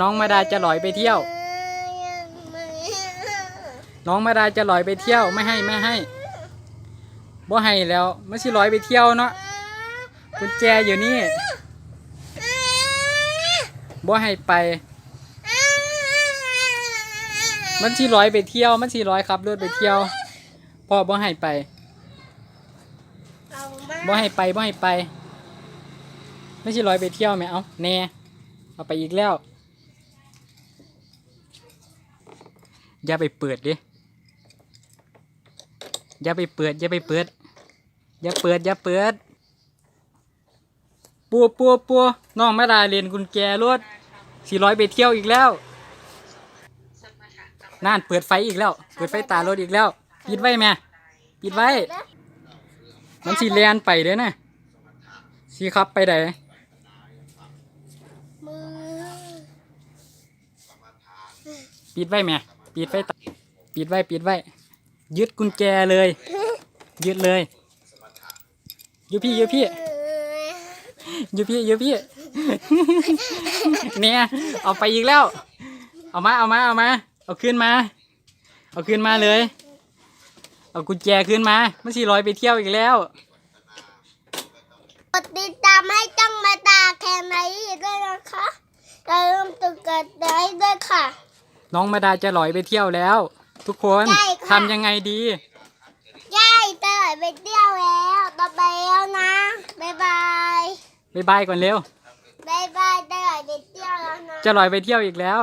น้องมาดาจะลอยไปเที่ยว น้องมาดาจะลอยไปเที่ยวไม่ให้ไม่ให้บ่ให้แล้วไม่ใช่ลอยไปเที่ยวเนาะกุญแจอยู่นี่บ่ให้ไป มันสิลอยไปเที่ยว มันสิลอยขับรถไปเที่ยวพ่อบ่ให้ไปบ่ให้ไปบ่ให้ไป ไม่ใช่ลอยไปเที่ยวไหมเอาแน่เอาไปอีกแล้ว อย่าไปเปิดดิอย่าไปเปิดอย่าไปเปิดอย่าเปิดอย่าเปิดปัวปัวปัวน้องมาดาเรียนกุญแจรถสี่ร้อยไปเที่ยวอีกแล้วนั่นเปิดไฟอีกแล้ว เปิดไฟตารถอีกแล้ว ปิดไว้แม่ปิดไว้ มันสีแลนไปเด้อนะสีขับไปไหนปิดไว้แม่ ปิดไฟตาปิดไว้ปิดไว้ ยึดกุญแจเลย ยึดเลยยูพี่ยูพี่ยูพี่ยูพี่เนี่ยเอาไปอีกแล้ว เอามาเอามาเอามา เอาขึ้นมา เอาขึ้นมาเลย เอากุญแจขึ้นมามันสี่ร้อยไปเที่ยวอีกแล้วกดติดตามให้จ้องมาตาแคมไร์ด้วยนะคะอย่าลืมตึกกดไลค์ด้วยค่ะ น้องมาดาจะลอยไปเที่ยวแล้ว ทุกคนใช่ค่ะ ทำยังไงดีย่ายเตยไปเที่ยวแล้วต่อไปแล้วนะบ๊ายบายบายบายก่อนเร็วบ๊ายบายเตยไปเที่ยวแล้วนะจะลอยไปเที่ยวอีกแล้ว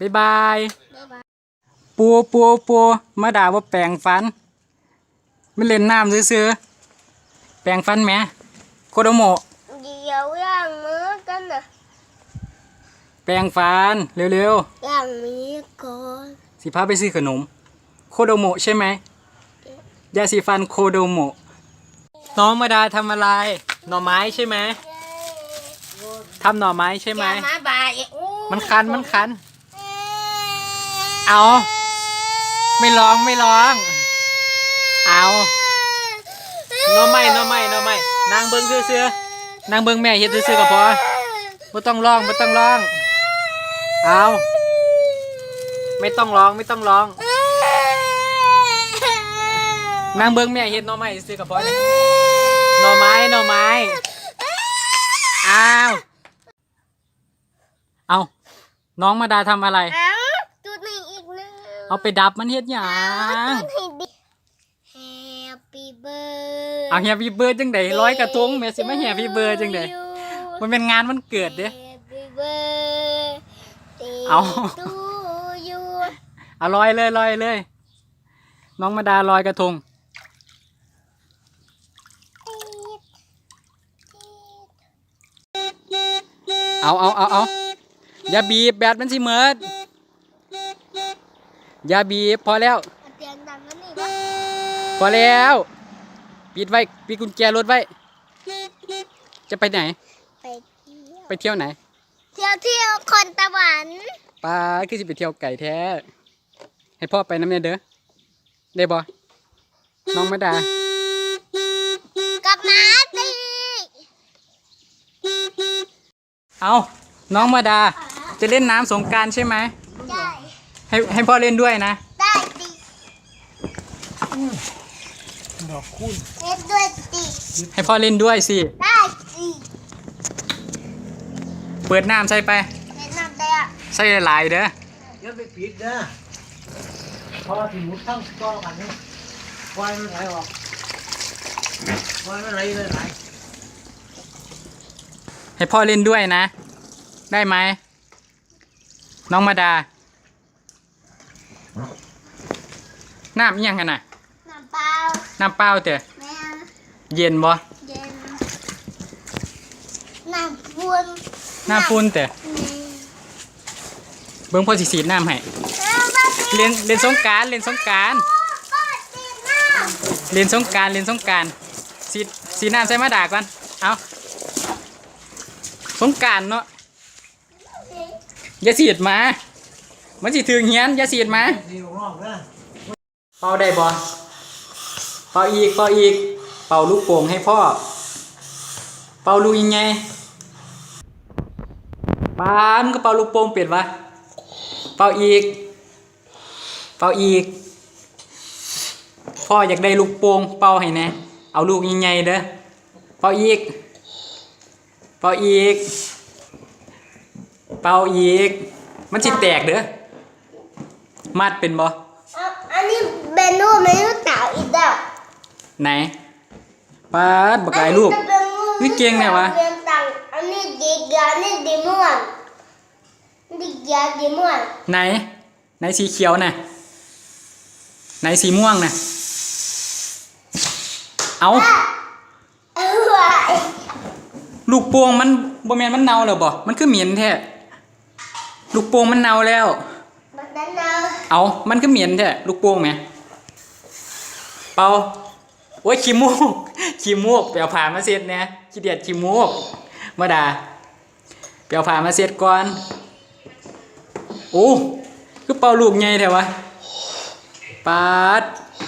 บายบาย บ๊ายบาย ปูปูปูมาด่าว่าแปลงฟันไม่เล่นน้ำซื้อๆแปลงฟันแหมโคโดโมะ เดี๋ยวย่างมือกันนะ แปลงฟันเร็วย่างมีก่อนๆสิพาไปซื้อขนม โคโดโมะใช่ไหมยาสีฟันโคโดโมะน้องมาดาทำอะไร หน่อไม้ใช่ไหมทำหน่อไม้ใช่ไหม อย่ามาบายอู้มันคันมันคัน เอา ไม่ร้องไม่ร้อง เอาหน่อไม้หน่อไม้หน่อไม้นางเบิ้งซื่อๆนางเบิ้งแม่เฮ็ดซื่อๆก็พอไม่ต้องร้องไม่ต้องร้อง เอาไม่ต้องร้องไม่ต้องร้อง นางเบิ้งแม่เฮ็ดหน่อไม้ซื่อๆก็พอเนี่ยหน่อไม้หน่อไม้อ้าวเอาน้องมาดาทำอะไร เอ้าจุดหนึ่งอีกหนึ่งเอาไปดับมันเฮ็ดหยัง จุดให้ดิ Happy birthday เอาแฮปปี้เบิร์ดจังไดร้อยกระทงแม่สิมาแฮปปี้เบิร์ดจังไดมันเป็นงานวันเกิดเด้ Happy birthday เอา to you เอาลอยเลยลอยเลย น้องมาดาลอยกระทง เอาเอาเอาเอาอย่าบีบแบตมันสิเมิดอย่าบีบพอแล้วเสียงดังกันนี่วะพอแล้ว ปิดไว้ปิดกุญแจรถไว้ จะไปไหน ไปเที่ยว ไปเที่ยวไหน เที่ยวเที่ยวคนตะวันป้าคือสิไปเที่ยวไก่แท้ ให้พ่อไปน้ำเนี่ยเด้อได้บ่น้องมาดากับหมาตีเอาน้องมาดา จะเล่นน้ำสงกรารใช่ไหมได้ให้ให้พ่อเล่นด้วยนะ ได้ตีเล่นด้วยตีให้พ่อเล่นด้วยสิ ได้ตี เปิดน้ำใส่ไปเล่นน้ำได้อะใส่หลายๆเด้ออย่าไปปิดนะเพราะว่าที่มุดทั้งก้อนกันนี่ปล่อยมันไหลออกปล่อยมันไหลเลยไหลให้พ่อเล่นด้วยนะ ได้ไหม น้องมาดา น้ำอิหยังกันน่ะ น้ำเปล่าน้ำเปล่าเต๋อแม่เย็นบ่เย็นน้ำบุญ น้ำปุ่นเต๋อเบิ่งพ่อสิสีน้ำให้เล่นเล่นสงการเล่นสงการเล่นสงการเล่นสงการสีสีน้ำใส่มาดาก่อนเอาสงการเนาะอย่าสีดมามันสิถึงเฮียนอย่าสีดมาเป่าได้บ่เป่าอีกเป่าอีก เป่าลูกโป่งให้พ่อ เป่าลูกยังไง ปปานก็เป่าลูกโป่งเป็ดวะ เป่าอีก เป่าอีก พ่ออยากได้ลูกโป่งเป่าให้แหน่เอาลูกใหญ่ๆเด้อ เป่าอีก เป่าอีก เป่าอีก มันสิแตกเด้อ มัดเป็นบ่เอาอันนี้เป็นรูปมนุษย์เต่าอีกแล้วไหนปาดบักหลายรูปอันนี้จะเป็นรูปนี่เก่งเนี่ยวะเรียนต่างอันนี้ดีเกียร์อันนี้ดีม่วนดี เกียร์ดีม่วนไหน ไหนสีเขียวน่ะไหนสีม่วงน่ะเอาลูกโป่งมันบ่แมนมันเน่าแล้วบ่ มันคือเหม็นแท้ลูกโป่งมันเน่าแล้วบันั้นเอาเอามันก็เหม็นแท้ลูกโป่งแหมเปาโอ้ยขี้มูกขี้มูกไปเอาผ้ามาเช็ดแหน่ยขี้เดียดขี้มูกมาดาไปเอาผ้ามาเช็ดก่อน โอ้ คือเป่าลูกไงแท้วะปาด